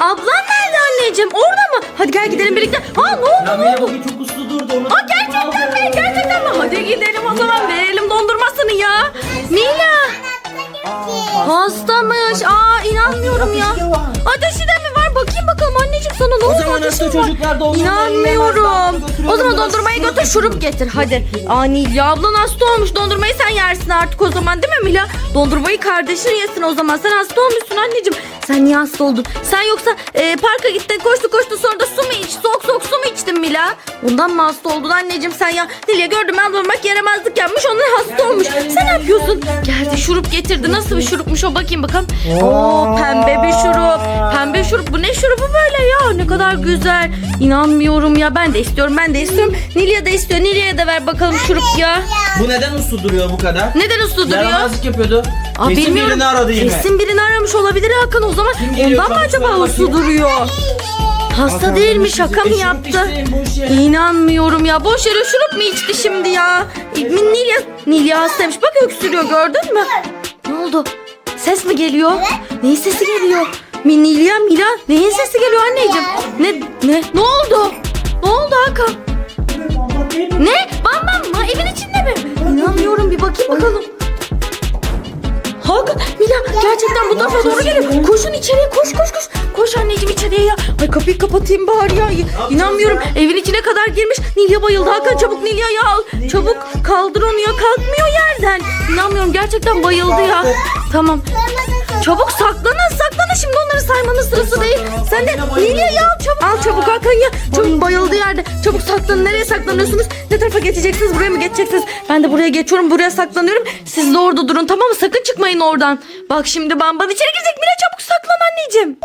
Ablan nerede anneciğim? Orada mı? Hadi gel gidelim birlikte. Aa ne oldu Ya ne Mila oldu? bugün çok uslu durdu. Onu Aa gerçekten mi? Gerçekten mi? Hadi gidelim o zaman verelim dondurmasını ya. Mila hastamış. Aa inanmıyorum ya. Ateşi de mi O zaman var. çocuklar İnanmıyorum. yiyemez. O zaman dondurmayı götür şurup getir hadi. Ani ya ablan hasta olmuş dondurmayı sen yersin artık o zaman değil mi Mila? Dondurmayı kardeşin yesin o zaman. Sen hasta olmuşsun anneciğim. Sen niye hasta oldun? Sen yoksa e, parka gittin koştu koştu sonra da su Mila? Ondan mı hasta oldun anneciğim sen ya? Nilya gördüm ben durmak yaramazlık yapmış ondan hasta olmuş. Sen ne yapıyorsun? Geldi şurup getirdi. Nasıl bir şurupmuş o bakayım bakalım. Oo pembe bir şurup. Pembe şurup. Bu ne şurubu böyle ya? Ne kadar güzel. İnanmıyorum ya. Ben de istiyorum. Ben de istiyorum. Nilya da istiyor. Nilya'ya da ver bakalım şurup ya. Bu neden uslu duruyor bu kadar? Neden uslu duruyor? Yaramazlık yapıyordu. Aa, Kesin bilmiyorum. birini aradı yine. Kesin birini aramış olabilir Hakan o zaman. Kim geliyor? Ondan mı acaba uslu duruyor? Hasta değil mi? Şaka bize, mı "E, şurup yaptı? içmeyin, boş yere." İnanmıyorum ya. Boş yere şurup mu içti şimdi ya? Nilya, Nilya hastaymış. Bak öksürüyor gördün mü? Ne oldu? Ses mi geliyor? Neyin sesi geliyor? Mi Nilya, Mila neyin sesi geliyor anneciğim? Ne, ne, ne oldu? Ne oldu Hakan? Ne? Bam bam mı? Evin içinde mi? İnanmıyorum bir bakayım bakalım. Hakan, Mila gerçekten bu tarafa doğru geliyor. Koşun içeriye koş koş koş. Koş anneciğim içeriye ya. Ay kapıyı kapatayım bari ya. İnanmıyorum evin içine kadar girmiş. Nilya bayıldı. Hakan çabuk Nilya'yı al. Çabuk kaldır onu ya. Kalkmıyor yerden. İnanmıyorum gerçekten bayıldı ya. Tamam. Çabuk saklanın saklanın şimdi onları saymanın sırası değil. Sen de Nilya'yı al çabuk. Al çabuk Hakan ya. Çabuk bayıldı yerde. Çabuk saklanın. Nereye saklanıyorsunuz? Ne tarafa geçeceksiniz? Buraya mı geçeceksiniz? Ben de buraya geçiyorum. Buraya saklanıyorum. Siz de orada durun tamam mı? Sakın çıkmayın oradan. Bak şimdi bamban içeri girecek. Mila çabuk saklan anneciğim.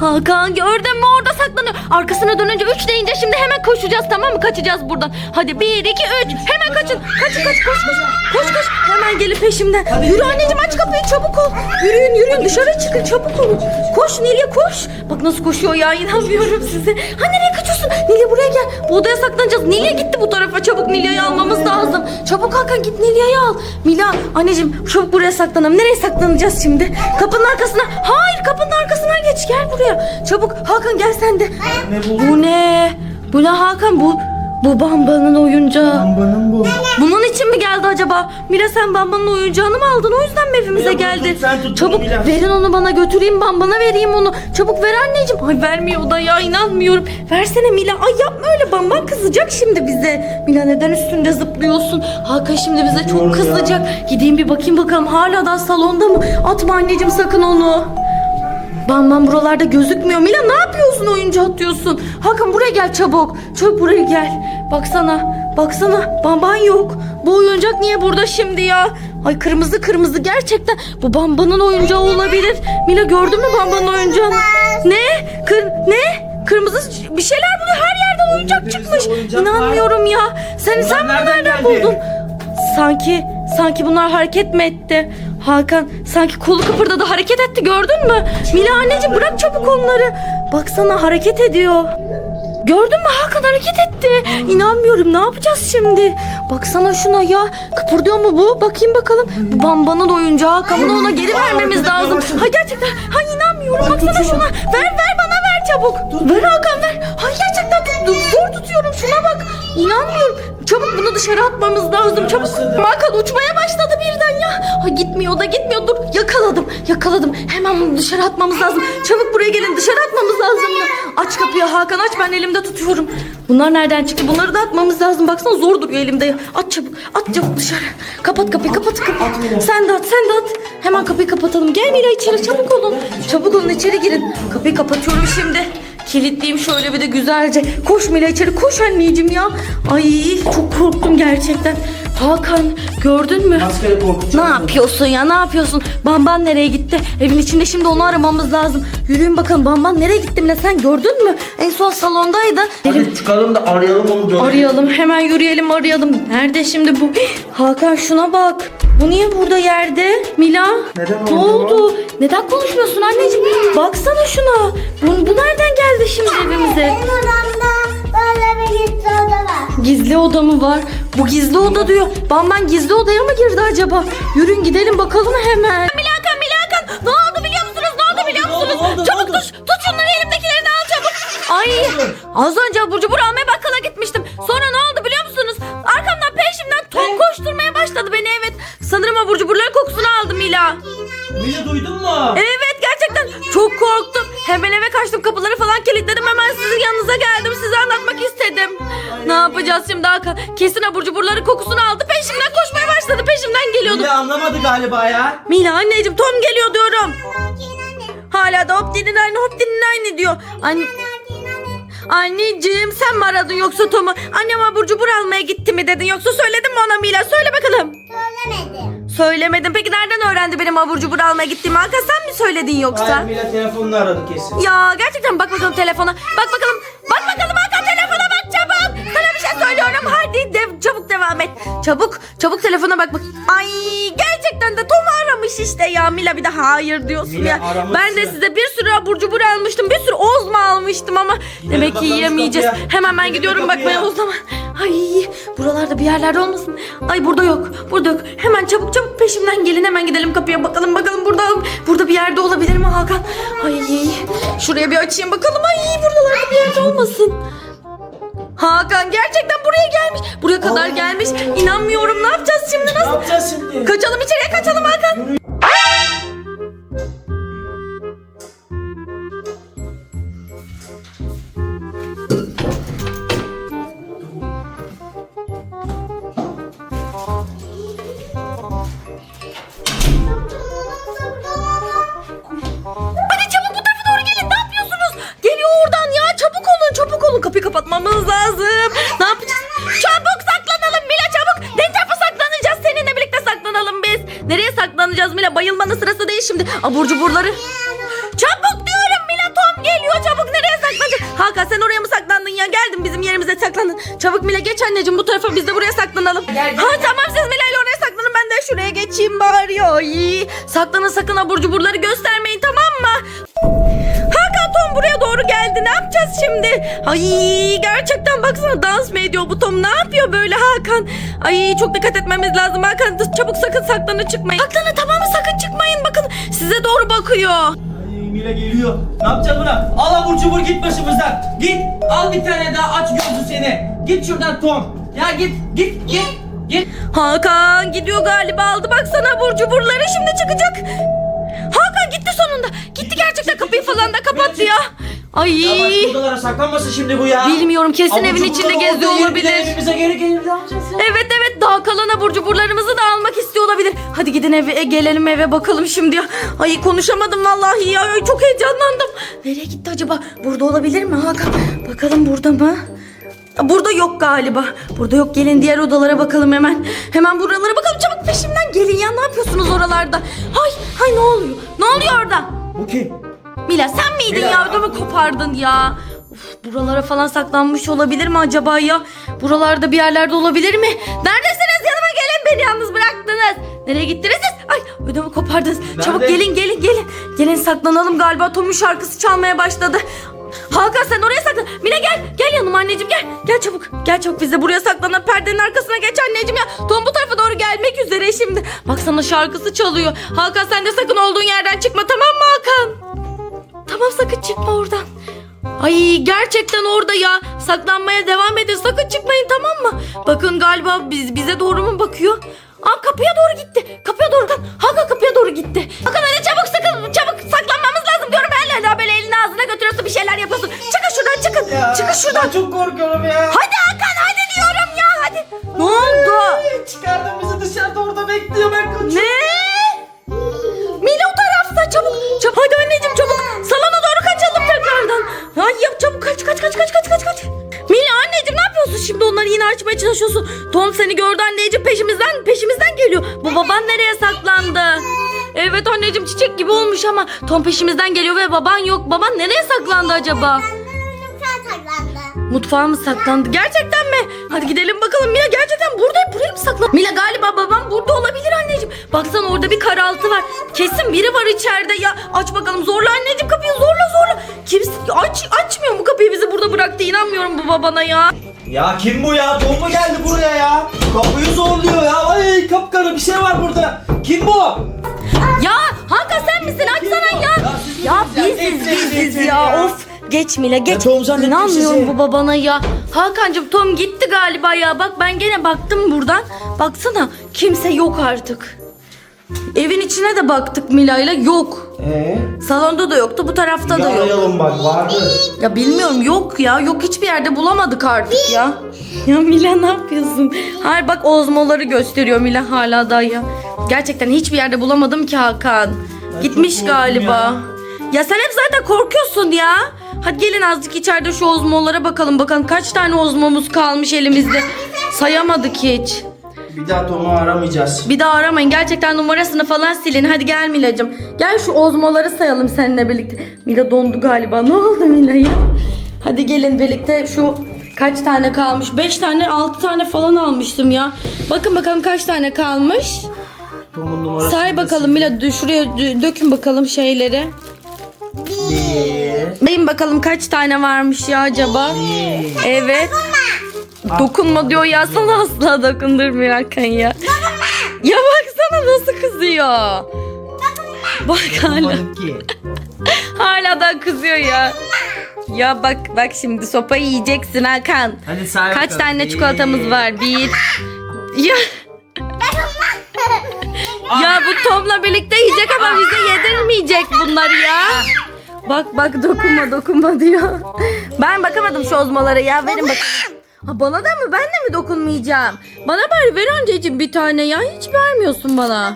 Hakan gördün mü orada saklanıyor. Arkasına dönünce üç deyince şimdi hemen koşacağız tamam mı? Kaçacağız buradan. Hadi bir iki üç. Hemen kaçın. Kaçın kaç koş koş. Koş koş. Hemen gelin peşimden. Yürü anneciğim aç kapıyı çabuk ol. Yürüyün yürüyün dışarı çıkın çabuk olun. Koş Nilya koş. Bak nasıl koşuyor ya inanmıyorum size. Ha nereye kaçıyorsun? Nilya buraya gel. Bu odaya saklanacağız. Nilya gitti bu tarafa. Çabuk Nilya'yı almamız lazım. Çabuk Hakan git Nilya'yı al. Mila anneciğim çabuk buraya saklanalım. Nereye saklanacağız şimdi? Kapının arkasına. Hayır kapının arkasına geç gel buraya. Çabuk Hakan gel sen de. Ne bu? Bu ne? Bu ne Hakan bu? Bu Bamba'nın oyuncağı. Lambanın bu. Bunun için mi geldi acaba? Mira sen Bamba'nın oyuncağını mı aldın? O yüzden mi evimize Mira, bunu geldi? tut, sen tut Çabuk Mira. verin onu bana götüreyim Bamba'na vereyim onu. Çabuk ver anneciğim. Ay vermiyor da ya inanmıyorum. Versene Mila. Ay yapma öyle Bamba kızacak şimdi bize. Mila neden üstünde zıplıyorsun? Hakan şimdi bize çok Bilmiyorum ya. kızacak. Gideyim bir bakayım bakalım hala da salonda mı? Atma anneciğim sakın onu. Bam bam buralarda gözükmüyor. Mila ne yapıyorsun oyuncu atıyorsun? Hakan buraya gel çabuk. Çabuk buraya gel. Baksana. Baksana. Bamban yok. Bu oyuncak niye burada şimdi ya? Ay kırmızı kırmızı gerçekten. Bu Bamba'nın oyuncağı olabilir. Mila gördün mü Bamba'nın oyuncağını? Ne? Kır ne? Kırmızı bir şeyler buluyor. Her yerden oyuncak çıkmış. İnanmıyorum ya. Sen sen bunu nereden buldun? Sanki sanki bunlar hareket mi etti? Hakan sanki kolu kıpırdadı hareket etti gördün mü? Mila anneciğim bırak çabuk onları. Baksana hareket ediyor. Gördün mü Hakan hareket etti. İnanmıyorum ne yapacağız şimdi? Baksana şuna ya. Kıpırdıyor mu bu? Bakayım bakalım. Bu Bamba'nın oyuncağı Hakan bunu ona geri vermemiz lazım. Ha gerçekten. Ha inanmıyorum. Baksana şuna. Ver ver bana ver çabuk. Ver Hakan ver. Ha gerçekten tut, zor tutuyorum. Şuna bak. İnanmıyorum. Çabuk bunu dışarı atmamız lazım. Çabuk. Hakan uçmaya başladı. Ha gitmiyor da gitmiyor. Dur yakaladım. Yakaladım. Hemen bunu dışarı atmamız lazım. Çabuk buraya gelin. Dışarı atmamız lazım ya. Aç kapıyı Hakan aç. Ben elimde tutuyorum. Bunlar nereden çıktı? Bunları da atmamız lazım. Baksana zor duruyor elimde ya. At çabuk. At çabuk dışarı. Kapat kapıyı. Kapat kapıyı. Sen de at. Sen de at. Hemen kapıyı kapatalım. Gel Mira içeri çabuk olun. Çabuk olun içeri girin. Kapıyı kapatıyorum şimdi. Kilitleyeyim şöyle bir de güzelce. Koş Mila içeri koş anneciğim ya. Ay çok korktum gerçekten. Hakan gördün mü? Maskara korkutucu. Ne yapıyorsun ya ne yapıyorsun? Bamban nereye gitti? Evin içinde şimdi onu aramamız lazım. Yürüyün bakalım Bamban nereye gitti Mila sen gördün mü? En son salondaydı. Hadi çıkalım da arayalım onu görelim. Arayalım hemen yürüyelim arayalım. Nerede şimdi bu? Hakan şuna bak. Bu niye burada yerde? Mila? Neden Ne oldu oldu? Neden konuşmuyorsun anneciğim? Baksana şuna. Bu, bu nereden geldi şimdi evimize? Benim odamda Böyle bir gizli oda var. Gizli oda mı var? Bu gizli oda diyor. Bamban gizli odaya mı girdi acaba? Yürün gidelim bakalım hemen. Milakan Milakan ne oldu biliyor musunuz? Ne oldu biliyor Ne oldu, musunuz? ne oldu, ne çabuk oldu? tut, tut şunları elimdekilerini al çabuk. Ay az önce abur cubur almaya bakkala gitmiştim. Sonra ne oldu biliyor musunuz? Arkamdan peşimden Tom koşturmaya başladı beni evet. Sanırım abur cuburların kokusunu aldım Mila. Mila duydun mu? Evet gerçekten çok korktum. Hemen eve kaçtım kapıları falan kilitledim. Hemen sizin yanınıza geldim. Size anlatmak istedim. Ne yapacağız şimdi Hakan? Kesin abur cuburların kokusunu aldı. Peşimden koşmaya başladı. Peşimden geliyordu. Mila anlamadı galiba ya. Mila anneciğim Tom geliyor diyorum. Hala da hop dinin aynı hop dinin aynı diyor. Anne, anneciğim sen mi aradın yoksa Tom'u? Annem abur cubur almaya gitti mi dedin yoksa söyledin mi ona Mila? Söyle bakalım. Söylemedim. Söylemedim. Peki nereden öğrendi benim abur cubur almaya gittiğimi? Hakan sen mi söyledin yoksa? Hayır Mila telefonunu aradı kesin. Ya gerçekten bak bakalım telefona. Bak bakalım. Bak bakalım Hakan söylüyorum. Hadi dev, çabuk devam et. Çabuk. Çabuk telefona bak bak. Ay gerçekten de Tom aramış işte ya. Mila bir de hayır diyorsun Mila ya. aramışsın. Ben de size bir sürü abur cubur almıştım. Bir sürü ozma almıştım ama demek ki bakalım yiyemeyeceğiz. kapıya. Hemen ben Yürü gidiyorum kapıya. bakmaya o zaman. Ay buralarda bir yerlerde olmasın. Ay burada yok. Burada yok. Hemen çabuk çabuk peşimden gelin. Hemen gidelim kapıya bakalım bakalım burada burada bir yerde olabilir mi Hakan? Ay şuraya bir açayım bakalım. Ay buralarda bir yerde olmasın. Hakan gerçekten buraya gelmiş. Buraya kadar gelmiş. İnanmıyorum. Ne yapacağız şimdi? Ne Nasıl? yapacağız şimdi? Kaçalım içeriye kaçalım Hakan. Bizim yerimize saklandın. Çabuk Mila geç anneciğim bu tarafa biz de buraya saklanalım. Ha tamam siz Mila ile oraya saklanın ben de şuraya geçeyim bari. Ay, saklanın sakın abur cuburları göstermeyin tamam mı? Hakan Tom buraya doğru geldi. Ne yapacağız şimdi? Ay gerçekten baksana dans mı ediyor bu Tom? Ne yapıyor böyle Hakan? Ay çok dikkat etmemiz lazım Hakan. Çabuk sakın saklanın çıkmayın. Saklanın tamam mı? Sakın çıkmayın. Bakın size doğru bakıyor. Mila geliyor. Ne yapacağız buna? Al abur cubur git başımızdan. Git. Al bir tane daha aç gözlü seni. Git şuradan Tom. Ya git git git. Git. Hakan gidiyor galiba aldı baksana burcu burları şimdi çıkacak. Hakan gitti sonunda. Gitti gerçekten kapıyı falan da kapattı ya. Ay. Ya odalara saklanmasın şimdi bu ya. Bilmiyorum kesin Abur evin cuburları içinde orada geziyor yer, bir de olabilir. Evimize geri gelir ne yapacağız ya? Evet evet daha kalan abur cuburlarımızı da almak istiyor olabilir. Hadi gidin eve e, gelelim eve bakalım şimdi. Ay konuşamadım vallahi ya Ay, çok heyecanlandım. Nereye gitti acaba? Burada olabilir mi Hakan? Bakalım burada mı? Burada yok galiba. Burada yok. Gelin diğer odalara bakalım hemen. Hemen buralara bakalım. Çabuk peşimden gelin ya. Ne yapıyorsunuz oralarda? Hay hay ne oluyor? Ne oluyor orada? Bu kim? Mila sen miydin Mila ya? Ödümü kopardın ya. Uf, buralara falan saklanmış olabilir mi acaba ya? Buralarda bir yerlerde olabilir mi? Neredesiniz? Yanıma gelin beni yalnız bıraktınız. Nereye gittiniz siz? Ay ödümü kopardınız. Çabuk Nerede? gelin gelin gelin. Gelin saklanalım galiba Tom'un şarkısı çalmaya başladı. Hakan sen oraya saklan. Mila gel. Gel yanıma anneciğim gel. Gel çabuk. Gel çabuk biz de buraya saklanalım. Perdenin arkasına geç anneciğim ya. Tom bu tarafa doğru gelmek üzere şimdi. Baksana şarkısı çalıyor. Hakan sen de sakın olduğun yerden çıkma tamam mı Hakan? Tamam sakın çıkma oradan. Ay gerçekten orada ya. Saklanmaya devam edin. Sakın çıkmayın tamam mı? Bakın galiba biz bize doğru mu bakıyor? Aa kapıya doğru gitti. Kapıya doğru. Hakan kapıya doğru gitti. Hakan hadi çabuk sakın çabuk saklanmamız lazım diyorum. Ben daha böyle elini ağzına götürüyorsun bir şeyler yapıyorsun. Çıkın şuradan çıkın. Ya, çıkın şuradan. Ben çok korkuyorum ya. Hadi Hakan hadi diyorum ya hadi. Ne oldu? Ay, Çıkardın bizi dışarıda orada bekliyor ben kaçıyorum. Ne? Açmaya çalışıyorsun. Tom seni gördü anneciğim peşimizden peşimizden geliyor. Bu baban nereye saklandı? Evet anneciğim çiçek gibi olmuş ama Tom peşimizden geliyor ve baban yok. Baban nereye saklandı acaba? Mutfağa mı saklandı? Gerçekten mi? Hadi gidelim bakalım. Mila gerçekten burada buraya mı saklandı? Mila galiba babam burada olabilir anneciğim. Baksana orada bir karaltı var. Kesin biri var içeride ya. Aç bakalım zorla anneciğim kapıyı zorla zorla. Kimse aç açmıyor mu kapıyı bizi burada bıraktı. İnanmıyorum bu babana ya. Ya kim bu ya? Tom mu geldi buraya ya? Kapıyı zorluyor ya. Ay kapkara bir şey var burada. Kim bu? Ya Hakan sen misin? Açsana ya. Ya siz Ya misiniz biziz biziz geç, ya. Of. Geç Mila geç. Ya Tom zannettim İnanmıyorum bu babana ya. Hakan'cığım Tom gitti galiba ya. Bak ben gene baktım buradan. Baksana kimse yok artık. Evin içine de baktık Mila'yla yok. Ee? Salonda da yoktu bu tarafta da yok. Arayalım bak vardı. Ya bilmiyorum yok ya. Yok hiçbir yerde bulamadık artık ya. Ya Mila ne yapıyorsun? Hayır bak ozmoları gösteriyor Mila hala da ya. Gerçekten hiçbir yerde bulamadım ki Hakan. Gitmiş korktum galiba. Ya. sen hep zaten korkuyorsun ya. Hadi gelin azıcık içeride şu ozmolara bakalım. Bakalım kaç tane ozmomuz kalmış elimizde. Sayamadık hiç. Bir daha Tom'u aramayacağız. Bir daha aramayın. Gerçekten numarasını falan silin. Hadi gel Mila'cığım. Gel şu ozmoları sayalım seninle birlikte. Mila dondu galiba. Ne oldu Mila'ya? Hadi gelin birlikte şu kaç tane kalmış? 5 tane 6 tane falan almıştım ya. Bakın bakalım kaç tane kalmış. Tom'un numarası. Say bakalım Mila dö- şuraya dö- dökün bakalım şeyleri. Bir. Sayın bakalım kaç tane varmış ya acaba? Evet. Dokunma diyor ya sana asla dokundurmuyor Hakan ya. Ya baksana nasıl kızıyor. Bak hala. Hala da kızıyor ya. Ya bak bak şimdi sopayı yiyeceksin Hakan. Hadi say Kaç bakalım. tane Bir. çikolatamız var? Bir. Ya. ya bu Tom'la birlikte yiyecek ama bize yedirmeyecek bunları ya. Bak bak dokunma dokunma diyor. Ben bakamadım şu ozmalara ya verin bakayım. Ha, bana da mı ben de mi dokunmayacağım? Bana bari ver anneciğim bir tane ya hiç vermiyorsun bana.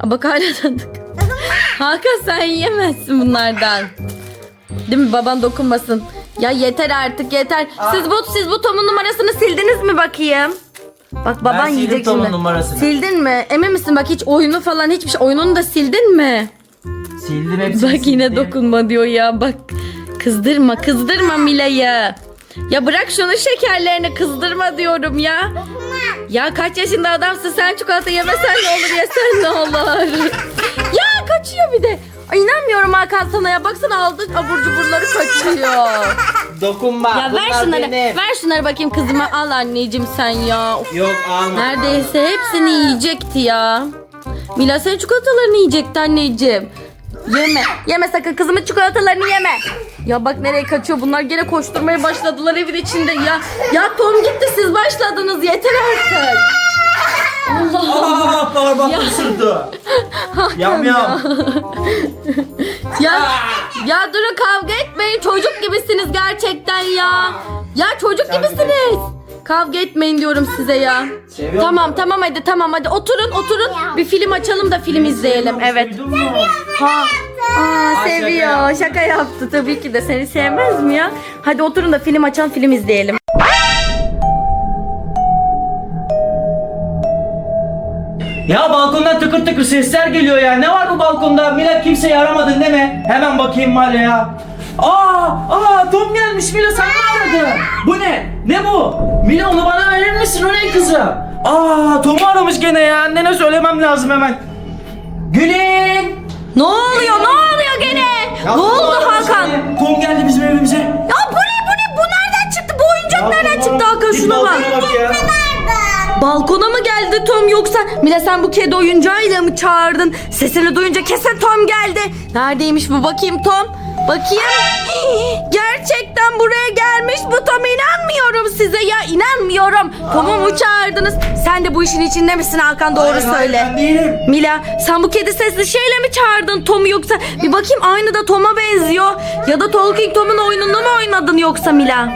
Aa, bak hala tanıdık. Hakan sen yiyemezsin bunlardan. Değil mi baban dokunmasın. Ya yeter artık yeter. Siz bu siz bu Tom'un numarasını sildiniz mi bakayım? Bak baban Ben yiyecek Tom'un şimdi. numarasını. Sildin mi? Emin misin bak hiç oyunu falan hiçbir şey. Oyununu da sildin mi? Sildim hepsini Bak yine sildim. dokunma diyor ya bak. Kızdırma kızdırma Mila'yı. Ya bırak şunu şekerlerini kızdırma diyorum ya. Ya kaç yaşında adamsın sen çikolata yemesen ne olur yesen ne olur. ya kaçıyor bir de. Ay inanmıyorum Hakan sana ya baksana aldı abur cuburları kaçıyor. Dokunma. Ya ver bunlar şunları benim. ver şunları bakayım kızıma al anneciğim sen ya. Of, Yok alma. Neredeyse hepsini yiyecekti ya. Mila sen çikolatalarını yiyecekti anneciğim. Yeme. Yeme sakın kızımın çikolatalarını yeme. Ya bak nereye kaçıyor bunlar gene koşturmaya başladılar evin içinde ya. Ya Tom gitti siz başladınız yeter artık. Allah Allah. Aa parmak ısırdı. Yam yam. Ya, ya durun kavga etmeyin çocuk gibisiniz gerçekten ya. Ya çocuk gibisiniz. Kavga etmeyin diyorum size ya. Seviyor Tamam tamam hadi tamam hadi oturun oturun. Bir film açalım da film izleyelim. Evet. Duydun mu? Ha. Aa, şaka seviyor. yaptı. Şaka yaptı tabii ki de. Seni sevmez mi ya? Hadi oturun da film açalım film izleyelim. Ya balkondan tıkır tıkır sesler geliyor ya. Ne var bu balkonda? Mila kimseyi aramadın değil mi? Hemen bakayım Mala ya. Aa, aa Tom gelmiş Mila sen mi aradın? Bu ne? Ne bu? Mila onu bana verir misin? O ne kızım? Aa Tom'u aramış gene ya. Annene söylemem lazım hemen. Gülün. Ne oluyor? Ne oluyor gene? Ya ne Tom oldu aramış Hakan? gene. Tom geldi bizim evimize. Ya bu ne bu ne? Bu nereden çıktı? Bu oyuncak nereden Tom çıktı Hakan? Git Şuna bak. balkona bak ya. Balkona mı geldi Tom yoksa Mila sen bu kedi oyuncağıyla mı çağırdın? Sesini duyunca kesin Tom geldi. Neredeymiş bu bakayım Tom? Bakayım. Gerçekten buraya gelmiş bu Tom inanmıyorum size ya inanmıyorum. Tom'u mu çağırdınız? Sen de bu işin içinde misin Hakan doğru Hayır, hayır, söyle. ben değilim. Mila sen bu kedi sesli şeyle mi çağırdın Tom'u yoksa bir bakayım aynı da Tom'a benziyor. Ya da Talking Tom'un oyununu mu oynadın yoksa Mila?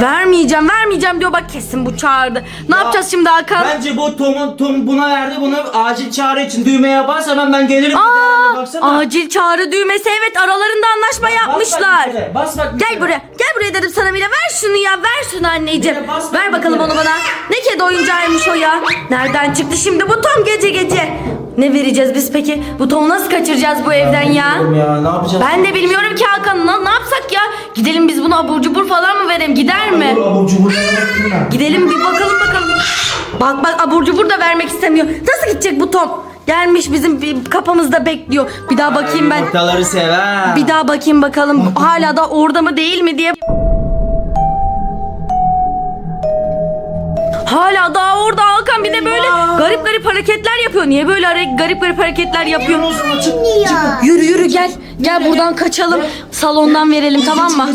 Vermeyeceğim vermeyeceğim diyor bak kesin bu çağırdı. Ne yapacağız şimdi Hakan? Bence bu Tom'un Tom buna verdi bunu acil çağrı için düğmeye bas hemen ben gelirim. Aa, Baksana. acil çağrı düğmesi evet aralarında anlaşma Bas bak yapmışlar. bir kere, Bas bak bir Gel kere. buraya. Gel buraya dedim sana Mila. Ver şunu ya. Ver şunu anneciğim. Bas Ver bak bakalım onu bana. Ne kedi oyuncağıymış o ya. Nereden çıktı şimdi bu Tom gece gece? Ne vereceğiz biz peki? Bu Tom'u nasıl kaçıracağız bu evden ya? Bilmiyorum ya ne yapacağız? Ben de bilmiyorum ki Hakan. Ne, ne yapsak ya? Gidelim biz buna abur cubur falan mı verelim? Gider mi? Abur cubur? Gidelim bir bakalım bakalım. Bak bak abur cubur da vermek istemiyor. Nasıl gidecek bu Tom? Gelmiş bizim bir kapımızda bekliyor. Bir daha bakayım ben. Yumurtaları sever. Bir daha bakayım bakalım hala da orada mı değil mi diye. Hala daha orada Hakan bir de böyle garip garip hareketler yapıyor. Niye böyle hare- garip garip hareketler yapıyor? Yürü yürü gel. Gel buradan kaçalım. Salondan verelim tamam mı?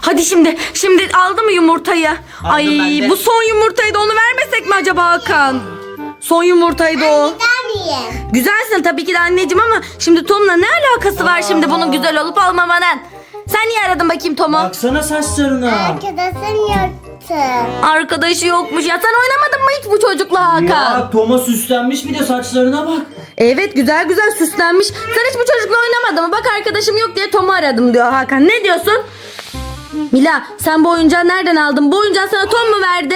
Hadi şimdi. Şimdi aldı mı yumurtayı? Ay ben de. bu son yumurtaydı. Onu vermesek mi acaba Hakan? Son yumurtaydı o. Nereye? Güzelsin tabii ki de anneciğim ama şimdi Tom'la ne alakası var şimdi bunun güzel olup olmamanın? Sen niye aradın bakayım Tom'u? Baksana saçlarına. Arkadaşın yoktu. Arkadaşı yokmuş ya. Sen oynamadın mı hiç bu çocukla Hakan? Ya Toma süslenmiş bir de saçlarına bak. Evet güzel güzel süslenmiş. Sen hiç bu çocukla oynamadın mı? Bak arkadaşım yok diye Tom'u aradım diyor Hakan. Ne diyorsun? Mila sen bu oyuncağı nereden aldın? Bu oyuncağı sana Tom mu verdi?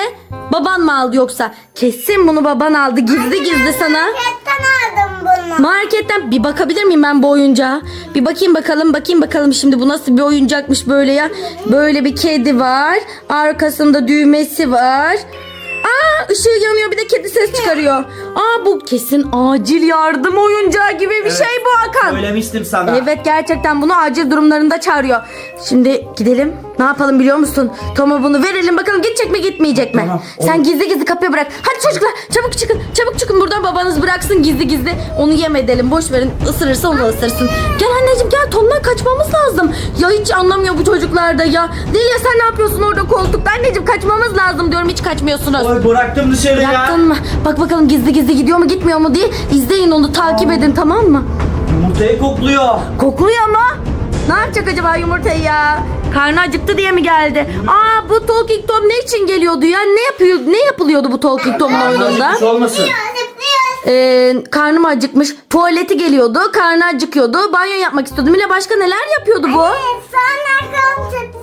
Baban mı aldı yoksa? Kesin bunu baban aldı gizli gizli sana. Marketten aldım bunu. Marketten bir bakabilir miyim ben bu oyuncağa? Bir bakayım bakalım bakayım bakalım şimdi bu nasıl bir oyuncakmış böyle ya. Böyle bir kedi var. Arkasında düğmesi var. Aa ışığı yanıyor bir de kedi ses çıkarıyor. Aa bu kesin acil yardım oyuncağı gibi bir şey bu Hakan. Söylemiştim sana. Evet gerçekten bunu acil durumlarında çağırıyor. Şimdi gidelim. Ne yapalım biliyor musun? Tom'a bunu verelim bakalım gidecek mi gitmeyecek mi? Tamam, Sen gizli gizli kapıya bırak. Hadi çocuklar çabuk çıkın. Çabuk çıkın buradan babanız bıraksın gizli gizli. Onu yem edelim boş verin. Isırırsa onu ısırsın. Gel anneciğim gel Tom'dan kaçmamız lazım. Ya hiç anlamıyor bu çocuklar da ya. Delia sen ne yapıyorsun orada koltukta? Anneciğim kaçmamız lazım diyorum hiç kaçmıyorsunuz. Oy bıraktım dışarı ya. Bıraktın mı? Bak bakalım gizli gizli gidiyor mu gitmiyor mu diye izleyin onu takip edin tamam mı? Yumurtayı kokluyor. Kokluyor ama. Ne yapacak acaba yumurtayı ya? Karnı acıktı diye mi geldi? Aa bu Talking Tom ne için geliyordu ya? Ne yapıyor? Ne yapılıyordu bu Talking Tom'un oyununda? Acıkmış olmasın. Ee, karnım acıkmış. Tuvaleti geliyordu. Karnı acıkıyordu. Banyo yapmak istiyordu. Mila başka neler yapıyordu bu? Sonra kalın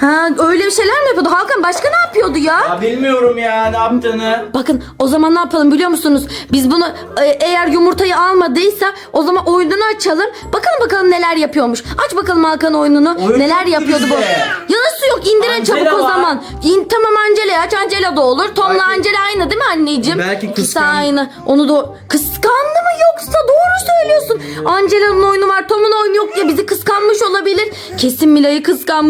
Ha öyle bir şeyler mi yapıyordu? Hakan başka ne yapıyordu ya? Ya bilmiyorum ya ne yaptığını. Bakın o zaman ne yapalım biliyor musunuz? Biz bunu e, eğer yumurtayı almadıysa o zaman oyununu açalım. Bakalım bakalım neler yapıyormuş. Aç bakalım Hakan oyununu. Oyun neler yapıyordu bu? bizde. Ya nasıl yok? İndirin Angela çabuk o var. zaman. İn, tamam Angela'yı aç. Angela da olur. Tom'la Belki- Angela aynı değil mi anneciğim? Belki İkisi kıskan- aynı. Onu da kıskandı mı yoksa doğru söylüyorsun. Angela'nın oyunu var. Tom'un oyunu yok diye bizi kıskanmış olabilir. Kesin Mila'yı kıskanmış.